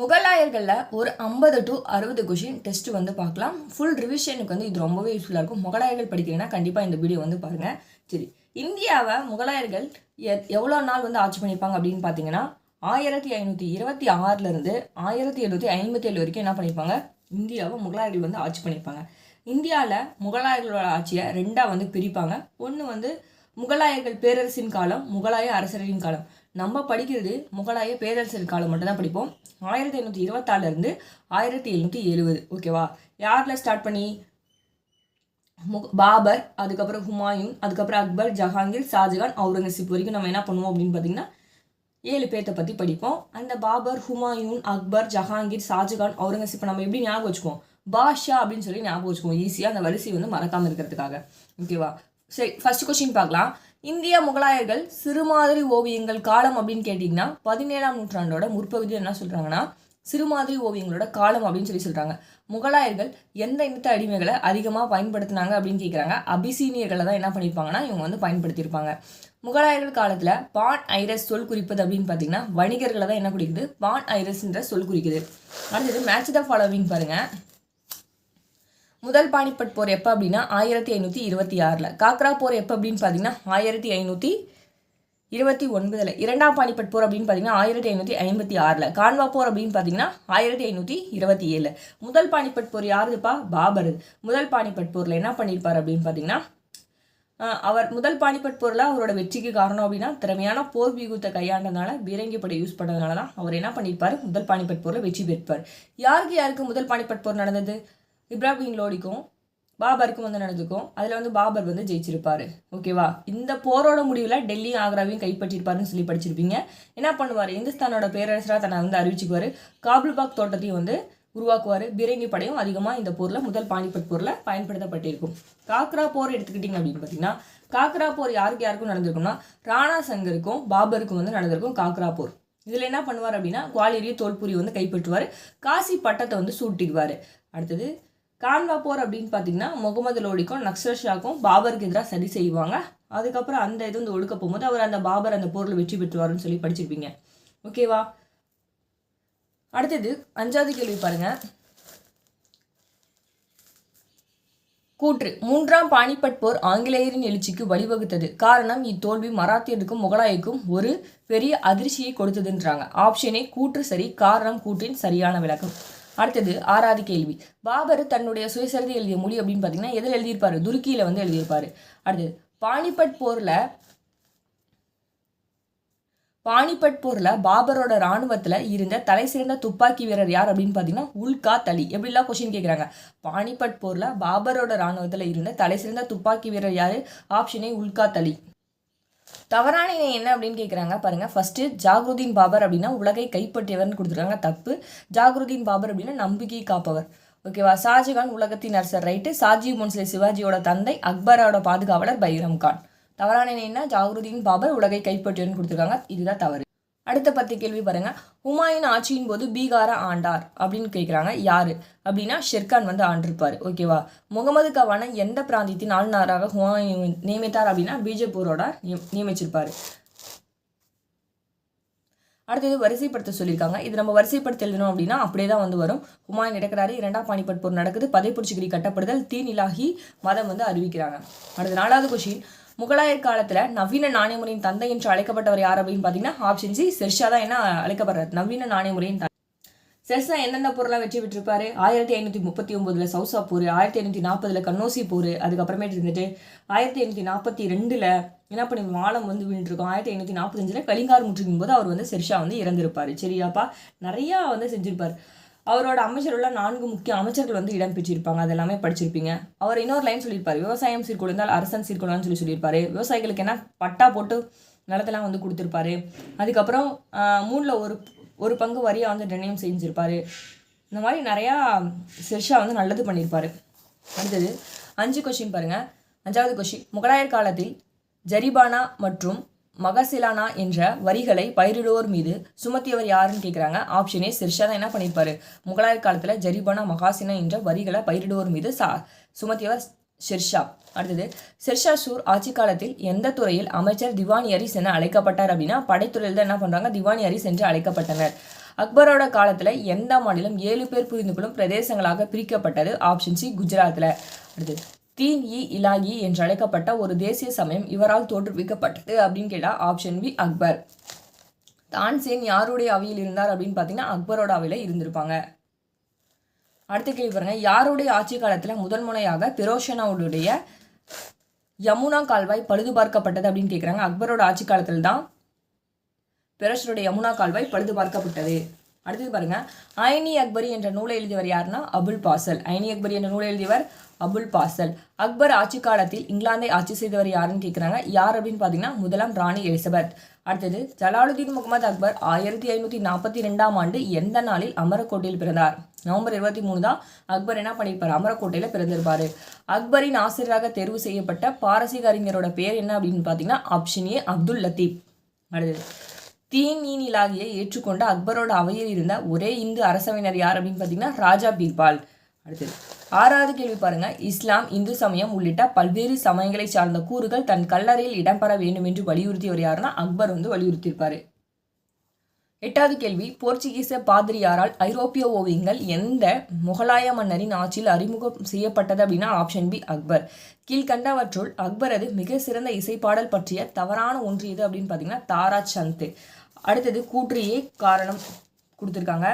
முகலாயர்களில் ஒரு ஐம்பது டு அறுபது கொஷின் டெஸ்ட் வந்து பார்க்கலாம். ஃபுல் ரிவிஷனுக்கு வந்து இது ரொம்பவே யூஸ்ஃபுல்லாக இருக்கும். முகலாயர்கள் படிக்கிறீங்கன்னா கண்டிப்பாக இந்த வீடியோ வந்து பாருங்கள் சரி இந்தியாவை முகலாயர்கள் எ- எவ்வளோ நாள் வந்து ஆட்சி பண்ணியிருப்பாங்க அப்படின்னு பார்த்தீங்கன்னா ஆயிரத்தி ஐநூற்றி இருபத்தி ஆறுலேருந்து ஆயிரத்தி எழுநூற்றி ஐம்பத்தி ஏழு வரைக்கும் என்ன பண்ணியிருப்பாங்க? இந்தியாவை முகலாயர்கள் வந்து ஆட்சி பண்ணியிருப்பாங்க. இந்தியாவில் முகலாயர்களோட ஆட்சியை ரெண்டாக வந்து பிரிப்பாங்க. ஒன்று வந்து முகலாயர்கள் பேரரசின் காலம் முகலாய அரசரின் காலம். நம்ம படிக்கிறது முகலாய பேரரசர் காலம் மட்டும் தான் படிப்போம். ஆயிரத்தி ஐநூற்றி இருபத்தாறுலேருந்து ஆயிரத்தி எழுநூற்றி எழுபது ஓகேவா யாரில் ஸ்டார்ட் பண்ணி? முக பாபர் அதுக்கப்புறம் ஹுமாயூன் அதுக்கப்புறம் அக்பர் ஜஹாங்கீர் ஷாஜகான் அவுரங்கசீப் வரைக்கும் நம்ம என்ன பண்ணுவோம் அப்படின்னு பார்த்தீங்கன்னா ஏழு பேர்த்த பற்றி படிப்போம். அந்த பாபர் ஹுமாயூன் அக்பர் ஜஹாங்கீர் ஷாஜகான் அவுரங்கசீப் நம்ம எப்படி ஞாபகம் வச்சுக்குவோம்? பாஷா அப்படின்னு சொல்லி ஞாபகம் வச்சுக்குவோம். ஈஸியாக அந்த வரிசை வந்து மறக்காமல் இருக்கிறதுக்காக. ஓகேவா சரி ஃபர்ஸ்ட் கொஸ்டின் பார்க்கலாம். இந்திய முகலாயர்கள் சிறுமாதிரி ஓவியங்கள் காலம் அப்படின்னு கேட்டிங்கன்னா பதினேழாம் நூற்றாண்டோட முற்பகுதியில் என்ன சொல்கிறாங்கன்னா சிறுமாதிரி ஓவியங்களோட காலம் அப்படின்னு சொல்லி சொல்கிறாங்க முகலாயர்கள் எந்த இனத்த அடிமைகளை அதிகமாக பயன்படுத்தினாங்க அப்படின்னு கேட்குறாங்க அபிசீனியர்களை தான் என்ன பண்ணியிருப்பாங்கன்னா இவங்க வந்து பயன்படுத்தியிருப்பாங்க. முகலாயர்கள் காலத்தில் பான் ஐரஸ் சொல் குறிப்பது அப்படின்னு பார்த்தீங்கன்னா வணிகர்களை தான் என்ன குறிக்குது? பான் ஐரஸ்ன்ற சொல் குறிக்குது. அடுத்தது மேட்ச் த ஃபாலோவிங் பாருங்கள் முதல் பானிபட் போர் எப்போ அப்படின்னா ஆயிரத்தி ஐநூற்றி இருபத்தி ஆறில். காக்ரா போர் எப்போ அப்படின்னு பார்த்தீங்கன்னா ஆயிரத்தி ஐநூற்றி இருபத்தி ஒன்பதில். இரண்டாம் பானிபட் போர் அப்படின்னு பார்த்தீங்கன்னா ஆயிரத்தி ஐநூற்றி ஐம்பத்தி ஆறில். கான்வா போர் அப்படின்னு பார்த்தீங்கன்னா ஆயிரத்தி ஐநூற்றி இருபத்தி ஏழு முதல் பானிபட் போர் யாருதுப்பா? பாபர். முதல் பானிபட் போரில் என்ன பண்ணியிருப்பார் அப்படின்னு பார்த்தீங்கன்னா அவர் முதல் பானிபட் போரில் அவரோட வெற்றிக்கு காரணம் அப்படின்னா திறமையான போர் வியூகத்தை கையாண்டதுனால பீரங்கி படை யூஸ் பண்ணதுனால தான் அவர் என்ன பண்ணியிருப்பார் முதல் பானிபட் போரில் வெற்றி பெற்பார் யாருக்கு யாருக்கு முதல் பானிபட் போர் நடந்தது? இப்ராஹிம் லோடிக்கும் பாபருக்கும் வந்து நடந்துக்கும் அதில் வந்து பாபர் வந்து ஜெயிச்சிருப்பாரு. ஓகேவா இந்த போரோட முடிவில் டெல்லியும் ஆக்ராவையும் கைப்பற்றிருப்பாருன்னு சொல்லி படிச்சிருப்பீங்க. என்ன பண்ணுவார்? இந்துஸ்தானோட பேரரசராக தன்னை வந்து அறிவிச்சுக்குவார். காபுல்பாக் தோட்டத்தையும் வந்து உருவாக்குவார். பீரங்கி படையும் அதிகமாக இந்த போரில் முதல் பானிபட் போரில் பயன்படுத்தப்பட்டிருக்கும். காக்ரா போர் எடுத்துக்கிட்டிங்க அப்படின்னு பார்த்தீங்கன்னா காக்ரா போர் யாருக்கு யாருக்கும் நடந்திருக்கும்னா ராணா சங்கருக்கும் பாபருக்கும் வந்து நடந்திருக்கும் காக்ரா போர். இதில் என்ன பண்ணுவார் அப்படின்னா குவாலியரையும் தோல்பூரி வந்து கைப்பற்றுவார். காசி பட்டத்தை வந்து சூட்டிடுவார் அடுத்தது கான்வா போர் அப்படின்னு பார்த்தீங்கன்னா முகமது லோடிக்கும் நக்சல் ஷாக்கும் பாபருக்கு எதிராக சரி செய்வாங்க. அதுக்கப்புறம் அந்த இது வந்து ஒடுக்க போகும்போது அவர் அந்த பாபர் அந்த போரில் வெற்றி பெற்றுவார்னு சொல்லி படிச்சிருப்பீங்க. ஓகேவா அடுத்தது அஞ்சாவது கேள்வி பாருங்க. கூற்று மூன்றாம் பானிபட் போர் ஆங்கிலேயரின் எழுச்சிக்கு வழிவகுத்தது. காரணம் இத்தோல்வி மராத்தியருக்கும் முகலாயக்கும் ஒரு பெரிய அதிர்ச்சியை கொடுத்ததுன்றாங்க. ஆப்ஷனே கூற்று சரி காரணம் கூற்றின் சரியான விளக்கம். அடுத்தது ஆறாவது கேள்வி. பாபர் தன்னுடைய சுயசரிதை எழுதிய மொழி அப்படின்னு பார்த்தீங்கன்னா எதில் எழுதியிருப்பாரு? துருக்கியில் வந்து எழுதியிருப்பாரு. அடுத்தது பானிபட் போரில் பானிபட் போரில் பாபரோட ராணுவத்தில் இருந்த தலை சிறந்த துப்பாக்கி வீரர் யார் அப்படின்னு பார்த்தீங்கன்னா உல்கா தலி எப்படிலாம் கொஷின் கேட்குறாங்க பானிபட் போரில் பாபரோட ராணுவத்தில் இருந்த தலை சிறந்த துப்பாக்கி வீரர் யார்? ஆப்ஷனே உல்கா தலி தவறான இணை என்ன அப்படின்னு கேட்குறாங்க பாருங்க. ஃபஸ்ட்டு ஜாகருதீன் பாபர் அப்படின்னா உலகை கைப்பற்றியவர்னு கொடுத்துருக்காங்க. தப்பு. ஜாகருதீன் பாபர் அப்படின்னா நம்பிக்கை காப்பவர். ஓகேவா ஷாஜகான் உலகத்தின் அரசர் ரைட்டு சாஜிவ் முன்சிலை சிவாஜியோட தந்தை அக்பரோட பாதுகாவலர் பைரம் கான் தவறான இணைன்னா ஜாகருதீன் பாபர் உலகை கைப்பற்றியவர்னு கொடுத்துருக்காங்க. இதுதான் தவறு. அடுத்த பத்து கேள்வி பாருங்க. ஹுமாயூன் ஆட்சியின் போது பீகாரை ஆண்டார் அப்படின்னு கேட்குறாங்க யாரு? அப்படின்னா ஷெர்கான் வந்து ஆண்டிருப்பார். ஓகேவா முகமது கவானை எந்த பிராந்தியத்தின் ஆளுநராக ஹுமாயூன் நியமித்தார் அப்படின்னா பிஜேபூரோட நிய- நியமிச்சிருப்பாரு. அடுத்தது வரிசைப்படுத்த சொல்லியிருக்காங்க. இது நம்ம வரிசைப்படுத்த எழுதணும் அப்படின்னா அப்படியே தான் வந்து வரும். ஹுமாயூன் இறக்குறாரு இரண்டாம் பாணிபட் போர் நடக்குது. பதைப்புரிச்சிகிரி கட்டப்படுதல் தீநிலாகி மதம் வந்து அறிவிக்கிறாங்க. அடுத்து நாலாவது கொஷின். முகலாயர் காலத்துல நவீன நாணயமுறையின் தந்தை என்று அழைக்கப்பட்டவர் யார் அப்படின்னு பார்த்தீங்கன்னா ஆப்ஷன் சி ஷெர்ஷா தான் என்ன அழைக்கப்படுறார். நவீன நாணயமுறையின் தந்தை. எந்தெந்த போர்லாம் வெற்றி பெற்றிருப்பாரு ஆயிரத்தி ஐநூற்றி முப்பத்தி ஒம்போதுல சவுசா போர் ஆயிரத்தி ஐநூற்றி நாற்பதுல கன்னோசி போர் அதுக்கப்புறமேட்டு இருந்துட்டு ஆயிரத்தி ஐநூற்றி நாற்பத்தி ரெண்டில் என்ன பண்ணி மாலம் வந்து விழுந்திருக்கோம்? ஆயிரத்தி ஐநூற்றி நாற்பத்தஞ்சில் கலிங்கார் முற்றுக்கும் போது அவர் வந்து செர்ஷா வந்து இறந்திருப்பார். சரியாப்பா? நிறையா வந்து செஞ்சுருப்பார். அவரோட அமைச்சருள்ள நான்கு முக்கிய அமைச்சர்கள் வந்து இடம் பெற்றிருப்பாங்க அது எல்லாமே படிச்சிருப்பீங்க. அவர் இன்னொரு லைன் சொல்லியிருப்பார். விவசாயம் சீர்குலைந்தால் அரசன் சீர்குலைன்னு சொல்லி சொல்லியிருப்பாரு. விவசாயிகளுக்கு என்ன? பட்டா போட்டு நிலத்தெல்லாம் வந்து கொடுத்துருப்பாரு. அதுக்கப்புறம் மூணில் ஒரு ஒரு பங்கு வரியாக வந்து நிர்ணயம் செஞ்சுருப்பாரு. இந்த மாதிரி நிறையா ஷெர்ஷா வந்து நல்லது பண்ணியிருப்பாரு. அடுத்தது அஞ்சு கொஷின் பாருங்க. அஞ்சாவது கொஷின். முகலாயர் காலத்தில் ஜரிபானா மற்றும் மகசிலானா என்ற வரிகளை பயிரிடுவோர் மீது சுமத்தியவர் யாருன்னு கேட்குறாங்க ஆப்ஷனே ஷெர்ஷா தான் என்ன பண்ணியிருப்பாரு முகலாயர் காலத்தில் ஜரிபானா மகாசினா என்ற வரிகளை பயிரிடுவோர் மீது சா சுமத்தியவர் ஷெர்ஷா அடுத்தது ஷெர்ஷா சூர் ஆட்சி காலத்தில் எந்த துறையில் அமைச்சர் திவானி அரிஸ் என அழைக்கப்பட்டார் அப்படின்னா படைத்துறையில் தான் என்ன பண்ணுறாங்க திவானி அரிஸ் என்று அழைக்கப்பட்டனர். அக்பரோட காலத்தில் எந்த மாநிலம் ஏழு பேர் புரிந்து கொள்ளும் பிரதேசங்களாக பிரிக்கப்பட்டது? ஆப்ஷன் சி குஜராத்தில் அடுத்தது தீன் இ இலாகி என்று அழைக்கப்பட்ட ஒரு தேசிய சமயம் இவரால் தோற்றுவிக்கப்பட்டது அப்படின்னு கேட்டால் ஆப்ஷன் பி அக்பர். தான்சேன் யாருடைய அவையில் இருந்தார் அப்படின்னு பார்த்தீங்கன்னா அக்பரோட அவையில் இருந்திருப்பாங்க. அடுத்த கேள்வி பாருங்க. யாருடைய ஆட்சி காலத்தில் முதல் முறையாக பிரோஷனாவுடைய யமுனா கால்வாய் பழுது பார்க்கப்பட்டது அப்படின்னு கேட்குறாங்க அக்பரோட ஆட்சி காலத்தில் தான் பெரோஷனுடைய யமுனா கால்வாய் பழுது பார்க்கப்பட்டது அடுத்தது பாருங்க. ஐனி அக்பரி என்ற நூலை எழுதியவர் யாருன்னா? அபுல் பாசல். ஐனி அக்பரி என்ற நூலை எழுதியவர் அபுல் பாசல். அக்பர் ஆட்சி காலத்தில் இங்கிலாந்தை ஆட்சி செய்தவர் யாருன்னு கேட்குறாங்க யார் அப்படின்னு பார்த்தீங்கன்னா முதலாம் ராணி எலிசபெத். அடுத்தது ஜலாலுதீன் முகமது அக்பர் ஆயிரத்தி ஐநூற்றி நாற்பத்தி ரெண்டாம் ஆண்டு எந்த நாளில் அமரக்கோட்டையில் பிறந்தார்? நவம்பர் இருபத்தி மூணு தான் அக்பர் என்ன பண்ணியிருப்பார் அமரக்கோட்டையில் பிறந்திருப்பார். அக்பரின் ஆசிரியராக தேர்வு செய்யப்பட்ட பாரசீக அறிஞரோட பேர் என்ன அப்படின்னு பார்த்தீங்கன்னா ஆப்ஷன் ஏ அப்துல் லத்தீப். அடுத்தது தீநீனிலாகிய ஏற்றுக்கொண்ட அக்பரோட அவையில் இருந்த ஒரே இந்து அரசவையினர் யார் அப்படின்னு பார்த்தீங்கன்னா ராஜா பீர்பால். அடுத்தது ஆறாவது கேள்வி பாருங்க. இஸ்லாம் இந்து சமயம் உள்ளிட்ட பல்வேறு சமயங்களை சார்ந்த கூறுகள் தன் கல்லறையில் இடம்பெற வேண்டும் என்று வலியுறுத்தியவர் யாருன்னா அக்பர் வந்து வலியுறுத்தியிருப்பாரு. எட்டாவது கேள்வி போர்ச்சுகீச பாதிரியாரால் ஐரோப்பிய ஓவியங்கள் எந்த முகலாய மன்னரின் ஆட்சியில் அறிமுகம் செய்யப்பட்டது அப்படின்னா ஆப்ஷன் பி அக்பர். கீழ்கண்டவற்றுள் அக்பரது மிக சிறந்த இசைப்பாடல் பற்றிய தவறான ஒன்று எது அப்படின்னு பார்த்தீங்கன்னா தாரா சந்த். அடுத்தது கூற்றியே காரணம் கொடுத்துருக்காங்க.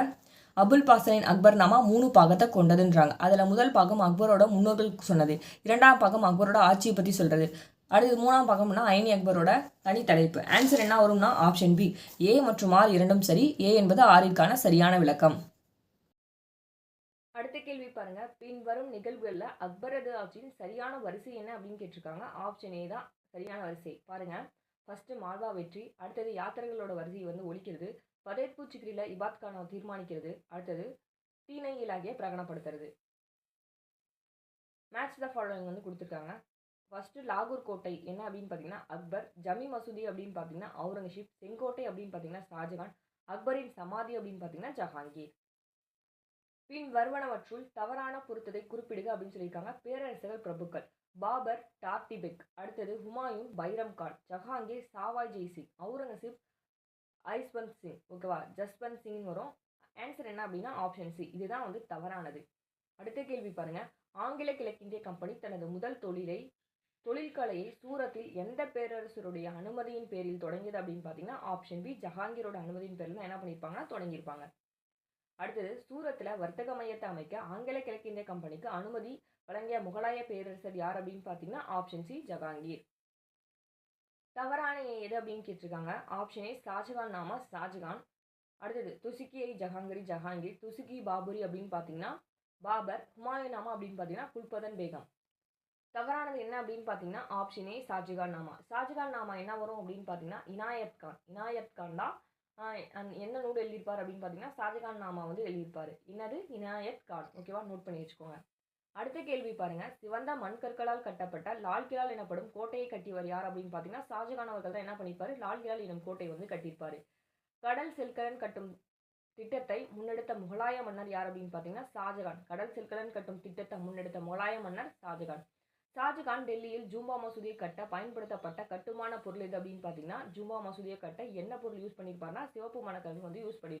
அபுல் பாசனின் அக்பர் நாமா மூணு பாகத்தை கொண்டதுன்றாங்க. அதில் முதல் பாகம் அக்பரோட முன்னோர்கள் சொன்னது. இரண்டாம் பாகம் அக்பரோட ஆட்சியை பற்றி சொல்கிறது அடுத்து மூணாம் பாகம்னா ஐனி அக்பரோட தனி தலைப்பு ஆன்சர் என்ன வரும்னா ஆப்ஷன் பி ஏ மற்றும் ஆர் இரண்டும் சரி. ஏ என்பது ஆறிற்கான சரியான விளக்கம். அடுத்த கேள்வி பாருங்க. பின்வரும் நிகழ்வுகளில் அக்பரது ஆட்சியின் சரியான வரிசை என்ன அப்படின்னு கேட்டிருக்காங்க? ஆப்ஷன் ஏ தான் சரியான வரிசை. பாருங்க. ஃபர்ஸ்ட் மால்வா வெற்றி அடுத்தது யாத்திரைகளோட வரிசையை வந்து ஒழிக்கிறது. பதேத்பூ சிக்ரியில் இபாத் கானை தீர்மானிக்கிறது. அடுத்தது தீனை இலாகிய பிரகடனப்படுத்துறது. மேட்ச் த ஃபாலோவிங் வந்து கொடுத்துருக்காங்க. ஃபர்ஸ்ட் லாகூர் கோட்டை என்ன அப்படின்னு பார்த்தீங்கன்னா அக்பர் ஜமி மசூதி அப்படின்னு பார்த்தீங்கன்னா அவுரங்கசீப் செங்கோட்டை அப்படின்னு பார்த்தீங்கன்னா ஷாஜகான் அக்பரின் சமாதி அப்படின்னு பார்த்தீங்கன்னா ஜஹாங்கீர் பின் வருவனவற்றுள் தவறான பொருத்தத்தை குறிப்பிடுக அப்படின்னு சொல்லியிருக்காங்க பேரரசர்கள் பிரபுக்கள். பாபர் டார்டிபெக் அடுத்தது ஹுமாயூன் பைரம் கான் ஜஹாங்கீர் சாவாய் ஜெய் சிங் அவுரங்கசீப் ஐஸ்வந்த் சிங் ஓகேவா ஜஸ்வந்த் சிங்னு வரும். ஆன்சர் என்ன அப்படின்னா ஆப்ஷன் சி இதுதான் வந்து தவறானது. அடுத்த கேள்வி பாருங்க. ஆங்கில கிழக்கிந்திய கம்பெனி தனது முதல் தொழிலை தொழிற்கலையை சூரத்தில் எந்த பேரரசருடைய அனுமதியின் பேரில் தொடங்கியது அப்படின்னு பார்த்தீங்கன்னா ஆப்ஷன் பி ஜஹாங்கீரோட அனுமதியின் பேரில் தான் என்ன பண்ணியிருப்பாங்கன்னா தொடங்கியிருப்பாங்க. அடுத்தது சூரத்தில் வர்த்தக மையத்தை அமைக்க ஆங்கில கிழக்கிந்திய கம்பெனிக்கு அனுமதி வழங்கிய முகலாய பேரரசர் யார் அப்படின்னு பார்த்தீங்கன்னா ஆப்ஷன் சி ஜஹாங்கீர். தவறான எது அப்படின்னு கேட்டிருக்காங்க? ஆப்ஷன் ஏ ஷாஜகான் நாமா? ஷாஜகான். அடுத்தது துசுக்கியை ஜஹாங்கரி ஜஹாங்கீர். துசுக்கி பாபுரி அப்படின்னு பார்த்தீங்கன்னா பாபர் ஹுமாயூன் நாமா அப்படின்னு பார்த்தீங்கன்னா குல்பதன் பேகம். தவறானது என்ன அப்படின்னு பார்த்தீங்கன்னா ஆப்ஷன் ஏ ஷாஜகான் நாமா ஷாஜகான் நாமா என்ன வரும் அப்படின்னு பார்த்தீங்கன்னா இனாயத் கான். இனாயத் கான் தான் என்ன நூல் எழுதியிருப்பார் அப்படின்னு பார்த்தீங்கன்னா ஷாஜகான் நாமா வந்து எழுதியிருப்பார். என்னது? இனாயத் கான். ஓகேவா நோட் பண்ணி வச்சுக்கோங்க. அடுத்த கேள்வி பாருங்க. சிவந்த மண்கற்களால் கட்டப்பட்ட லால் கிலால் எனப்படும் கோட்டையை கட்டியவர் யார் அப்படின்னு பார்த்தீங்கன்னா ஷாஜகான் அவர்கள் தான் என்ன பண்ணியிருப்பார்? லால் கிலால் எனும் கோட்டை வந்து கட்டியிருப்பார். கடல் செல்கலன் கட்டும் திட்டத்தை முன்னெடுத்த முகலாய மன்னர் யார் அப்படின்னு பார்த்தீங்கன்னா ஷாஜகான். கடல் செல்கலன் கட்டும் திட்டத்தை முன்னெடுத்த முகலாய மன்னர் ஷாஜகான். ஷாஜகான் டெல்லியில் ஜூம்பா மசூதியை கட்ட பயன்படுத்தப்பட்ட கட்டுமான பொருள் எது அப்படின்னு பார்த்தீங்கன்னா ஜூம்பா மசூதியை கட்ட என்ன பொருள் யூஸ் பண்ணியிருப்பாருன்னா சிவப்பு மணக்கல் வந்து யூஸ் பண்ணி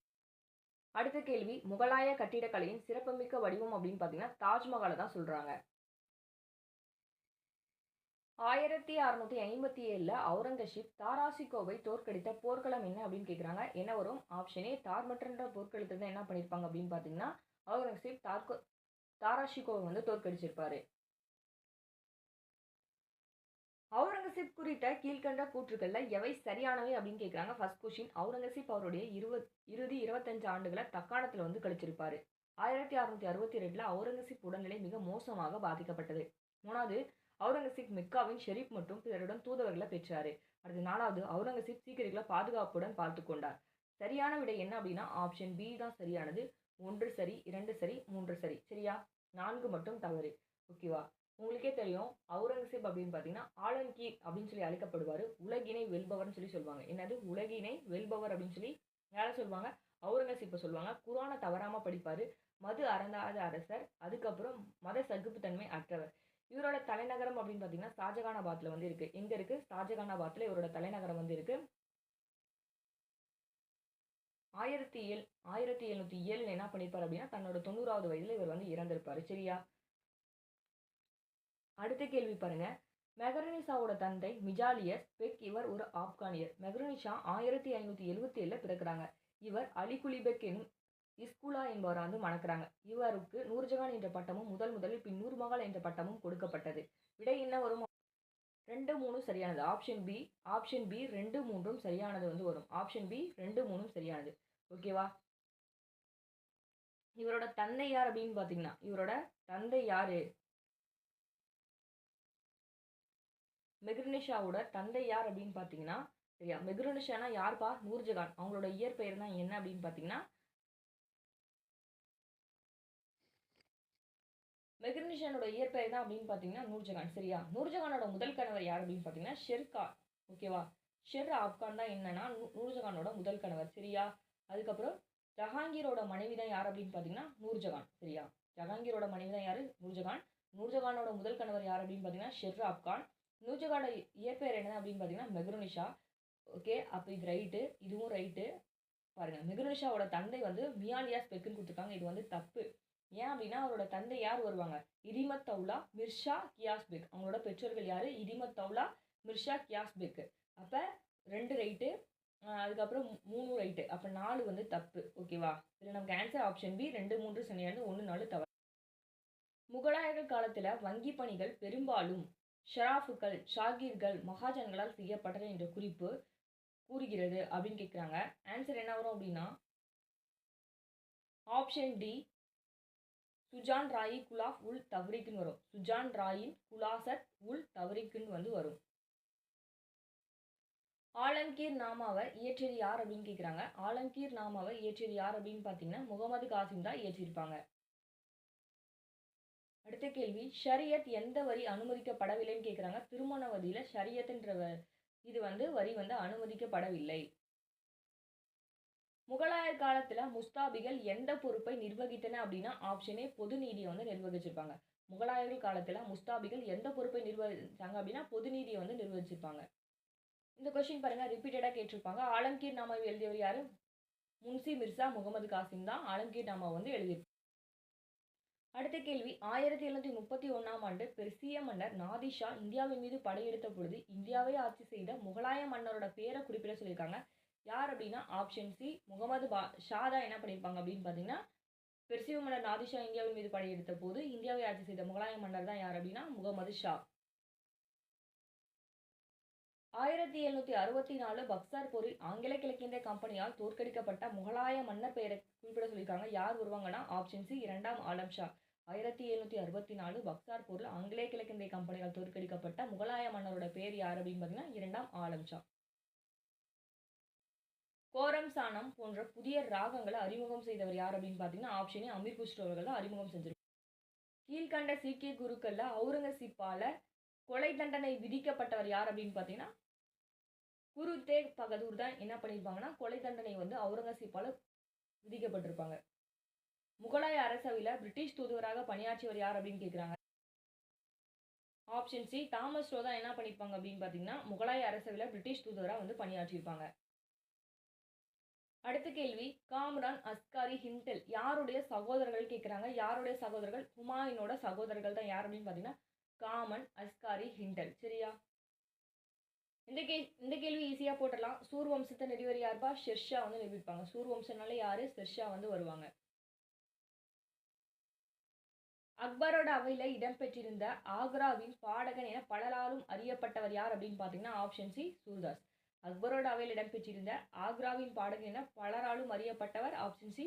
அடுத்த கேள்வி முகலாய கட்டிடக்கலையின் சிறப்புமிக்க வடிவம் அப்படின்னு பார்த்தீங்கன்னா தாஜ்மஹாலை தான் சொல்கிறாங்க ஆயிரத்தி அறுநூத்தி ஐம்பத்தி ஏழில் அவுரங்கசீப் தாராசிகோவை தோற்கடித்த போர்க்களம் என்ன அப்படின்னு கேட்குறாங்க என்ன வரும்? ஆப்ஷனே தார்மற்றன்ற போர்க்களத்தில் தான் என்ன பண்ணியிருப்பாங்க அப்படின்னு பார்த்தீங்கன்னா அவுரங்கசீப் தார்கோ தாராசிகோவை வந்து தோற்கடிச்சிருப்பாரு. அவுரங்கசீப் குறித்த கீழ்கண்ட கூற்றுக்கள்ல எவை சரியானவை அப்படின்னு கேட்குறாங்க ஃபர்ஸ்ட் கொஷின் அவுரங்கசீப் அவருடைய இருபத் இறுதி இருபத்தஞ்சு ஆண்டுகளை தக்காணத்தில் வந்து கழிச்சிருப்பாரு. ஆயிரத்தி அறுநூத்தி அறுபத்தி ரெண்டுல அவுரங்கசீப் உடல்நிலை மிக மோசமாக பாதிக்கப்பட்டது. மூணாவது அவுரங்கசீப் மெக்காவின் ஷெரீப் மற்றும் பிறருடன் தூதுவர்களை பெற்றாரு. அடுத்து நாலாவது அவுரங்கசீப் சீக்கிரங்களை பாதுகாப்புடன் பார்த்து கொண்டார். சரியான விடை என்ன அப்படின்னா ஆப்ஷன் பி தான் சரியானது. ஒன்று சரி இரண்டு சரி மூன்று சரி. சரியா? நான்கு மட்டும் தவறு. ஓகேவா? உங்களுக்கே தெரியும் அவுரங்கசீப் அப்படின்னு பார்த்தீங்கன்னா ஆலன்கீர் அப்படின்னு சொல்லி அழைக்கப்படுவார். உலகினை வெல்பவர்னு சொல்லி சொல்லுவாங்க. என்னது? உலகினை வெல்பவர் அப்படின்னு சொல்லி யாரை சொல்லுவாங்க? அவுரங்கசீப்பை சொல்லுவாங்க. குரானை தவறாமல் படிப்பார். மது அறந்தாத அரசர். அதுக்கப்புறம் மத சகிப்புத்தன்மை அற்றவர். இவரோட தலைநகரம் அப்படின்னு பார்த்தீங்கன்னா ஷாஜகானாபாத்தில் வந்து இருக்குது எங்கே இருக்குது ஷாஜகானாபாத்தில் இவரோட தலைநகரம் வந்து இருக்குது ஆயிரத்தி ஏழு ஆயிரத்தி எழுநூற்றி ஏழில் என்ன பண்ணியிருப்பார் அப்படின்னா தன்னோட தொண்ணூறாவது வயதில் இவர் வந்து இறந்திருப்பார். சரியா? அடுத்த கேள்வி பாருங்க. மெகரனிசாவோட தந்தை மிஜாலியஸ் பெக் இவர் ஒரு ஆப்கானியர். மெகரனிஷா ஆயிரத்தி ஐநூற்றி எழுபத்தி ஏழில் பிறக்கிறாங்க. இவர் அலிகுலிபெக் எனும் இஸ்குலா என்பவரை வந்து மணக்கிறாங்க. இவருக்கு நூர்ஜஹான் என்ற பட்டமும் முதல் முதலில் பின் நூர்மகால் என்ற பட்டமும் கொடுக்கப்பட்டது. விடை என்ன வரும்? ரெண்டு மூணும் சரியானது. ஆப்ஷன் பி ஆப்ஷன் பி ரெண்டு மூன்றும் சரியானது வந்து வரும். ஆப்ஷன் பி ரெண்டு மூணும் சரியானது. ஓகேவா இவரோட தந்தை யார் அப்படின்னு பார்த்தீங்கன்னா இவரோட தந்தை யார்? மெக்ரினிஷாவோட தந்தை யார் அப்படின்னு பார்த்தீங்கன்னா சரியா? மெக்ரினிஷானா யார்பா நூர்ஜஹான் அவங்களோட இயற்பெயர் தான் என்ன அப்படின்னு பார்த்தீங்கன்னா மெக்ரினிஷானோட இயற்பெயர் தான் அப்படின்னு பார்த்தீங்கன்னா நூர்ஜஹான் சரியா? நூர்ஜஹானோட முதல் கணவர் யார் அப்படின்னு பார்த்தீங்கன்னா ஷெர்கா. ஓகேவா ஷெர் ஆப்கான் தான் என்னன்னா நூ- நூர்ஜஹானோட முதல் கணவர் சரியா? அதுக்கப்புறம் ஜஹாங்கீரோட மனைவி தான் யார் அப்படின்னு பார்த்தீங்கன்னா நூர்ஜஹான் சரியா? ஜஹாங்கீரோட மனைவி தான் யார்? நூர்ஜஹான் நூர்ஜஹானோட முதல் கணவர் யார் அப்படின்னு பார்த்தீங்கன்னா ஷெர் ஆப்கான். நூஜகாட இயற்பெயர் என்ன அப்படின்னு பார்த்தீங்கன்னா மெக்ரோனிஷா. ஓகே அப்போ இது ரைட்டு இதுவும் ரைட்டு பாருங்கள் மெக்ரோனிஷாவோட தந்தை வந்து மியாலியாஸ் பெக்குன்னு கொடுத்துருக்காங்க. இது வந்து தப்பு. ஏன் அப்படின்னா அவரோட தந்தை யார் வருவாங்க? இரிமத் தௌலா மிர்ஷா கியாஸ்பெக். அவங்களோட பெற்றோர்கள் யார்? இரிமத் தௌலா மிர்ஷா கியாஸ்பெக். அப்போ ரெண்டு ரைட்டு அதுக்கப்புறம் மூணு ரைட்டு அப்போ நாலு வந்து தப்பு. ஓகேவா இதில் நமக்கு ஆன்சர் ஆப்ஷன் பி ரெண்டு மூன்று சரியானது ஒன்று நாலு தவறு. முகலாயர்கள் காலத்தில் வங்கி பணிகள் பெரும்பாலும் ஷராஃபுக்கள் ஷாகிர்கள் மகாஜன்களால் செய்யப்பட்டன என்ற குறிப்பு கூறுகிறது அப்படின்னு கேட்குறாங்க ஆன்சர் என்ன வரும் அப்படின்னா ஆப்ஷன் டி சுஜான் ராயி குலாஃப் உல் தவரிக்குன்னு வரும். சுஜான் ராயின் குலாசத் உல் தவரிக்குன்னு வந்து வரும். ஆலம்கீர் நாமாவை இயற்றியது யார் அப்படின்னு கேட்குறாங்க ஆலம்கீர் நாமாவை இயற்றியது யார் அப்படின்னு பார்த்தீங்கன்னா முகமது காசிம் தான் இயற்றியிருப்பாங்க அடுத்த கேள்வி ஷரியத் எந்த வரி அனுமதிக்கப்படவில்லைன்னு கேட்குறாங்க திருமண வரியில ஷரியத்ன்ற இது வந்து வரி வந்து அனுமதிக்கப்படவில்லை. முகலாயர் காலத்தில் முஸ்தாபிகள் எந்த பொறுப்பை நிர்வகித்தன அப்படின்னா ஆப்ஷனே பொது நீதியை வந்து நிர்வகிச்சிருப்பாங்க. முகலாயர்கள் காலத்தில் முஸ்தாபிகள் எந்த பொறுப்பை நிர்வகிச்சாங்க அப்படின்னா பொது நீதியை வந்து நிர்வகிச்சிருப்பாங்க. இந்த கொஸ்டின் பாருங்க ரிப்பீட்டடாக கேட்டிருப்பாங்க. ஆலங்கீர் நாமாவை எழுதியவர் யார்? முன்சி மிர்சா முகமது காசிம் தான். ஆலங்கீர் நாமா வந்து எழுதியிருப்பாங்க. அடுத்த கேள்வி. ஆயிரத்தி எழுநூத்தி முப்பத்தி ஒன்றாம் ஆண்டு பெர்சிய மன்னர் நாதிஷா இந்தியாவின் மீது படையெடுத்த பொழுது இந்தியாவை ஆட்சி செய்த முகலாய மன்னரோட பேரை குறிப்பிட சொல்லியிருக்காங்க. யார் அப்படின்னா ஆப்ஷன் சி முகமது பா ஷாதா என்ன பண்ணியிருப்பாங்க அப்படின்னு பார்த்தீங்கன்னா பெர்சிய மன்னர் நாதிஷா இந்தியாவின் மீது படையெடுத்த போது இந்தியாவை ஆட்சி செய்த முகலாய மன்னர் தான் யார் அப்படின்னா முகமது ஷா. ஆயிரத்தி எழுநூற்றி அறுபத்தி நாலு பக்சார் போரில் ஆங்கில கிழக்கிந்திய கம்பெனியால் தோற்கடிக்கப்பட்ட முகலாய மன்னர் பெயரை குறிப்பிட சொல்லியிருக்காங்க. யார் வருவாங்கன்னா ஆப்ஷன் சி இரண்டாம் ஆலம் ஷா. ஆயிரத்தி எழுநூத்தி அறுபத்தி நாலு பக்தார்பூரில் ஆங்கிலேய கிழக்கிந்திய கம்பெனியால் தோற்கடிக்கப்பட்ட முகலாய மன்னரோட பேர் யார் அப்படின்னு பார்த்தீங்கன்னா இரண்டாம் ஆலம்ஷா கோரம் சாணம் போன்ற புதிய ராகங்களை அறிமுகம் செய்தவர் யார் அப்படின்னு பார்த்தீங்கன்னா ஆப்ஷனே அமீர் குஷ்ரு அவர்கள் தான் அறிமுகம் செஞ்சிருக்காங்க கீழ்கண்ட சீக்கிய குருக்களில் அவுரங்கசீப்பால் கொலை தண்டனை விதிக்கப்பட்டவர் யார் அப்படின்னு பார்த்தீங்கன்னா குரு தேக் பகதூர் தான் என்ன பண்ணியிருப்பாங்கன்னா கொலை தண்டனை வந்து அவுரங்கசீப்பால் விதிக்கப்பட்டிருப்பாங்க. முகலாய அரசவையில் பிரிட்டிஷ் தூதுவராக பணியாற்றியவர் யார் அப்படின்னு கேட்குறாங்க ஆப்ஷன் சி தாமஸ் ரோ தான் என்ன பண்ணியிருப்பாங்க அப்படின்னு பார்த்தீங்கன்னா முகலாய அரசவையில் பிரிட்டிஷ் தூதுவராக வந்து பணியாற்றியிருப்பாங்க. அடுத்த கேள்வி காம்ரான் அஸ்காரி ஹிண்டல் யாருடைய சகோதரர்கள் கேட்குறாங்க யாருடைய சகோதரர்கள்? ஹுமாயினோட சகோதரர்கள் தான் யார் அப்படின்னு பார்த்தீங்கன்னா காமன் அஸ்காரி ஹிண்டல். சரியா? இந்த கே இந்த கேள்வி ஈஸியாக போட்டலாம் சூர்வம்சத்தை நெறிவர் ஷெர்ஷா வந்து நிரூபிப்பாங்க. சூர்வம்சனால யார்? ஷெர்ஷா வந்து வருவாங்க. அக்பரோட அவையில் இடம்பெற்றிருந்த ஆக்ராவின் பாடகன் என பலராலும் அறியப்பட்டவர் யார் அப்படின்னு பார்த்தீங்கன்னா ஆப்ஷன் சி சூர்தாஸ். அக்பரோட அவையில் இடம்பெற்றிருந்த ஆக்ராவின் பாடகன் என பலராலும் அறியப்பட்டவர் ஆப்ஷன் சி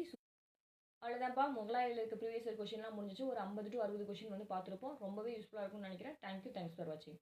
அவ்வளோதான்ப்பா முகலாயில் இருக்க ப்ரீவியஸ் கொஷின்லாம் முடிஞ்சிச்சு. ஒரு ஐம்பது டு அறுபது கொஷின் வந்து பார்த்துருப்போம். ரொம்பவே யூஸ்ஃபுல்லாக இருக்கும்னு நினைக்கிறேன். தேங்க்யூ தேங்க்ஸ் ஃபார் வாட்சிங்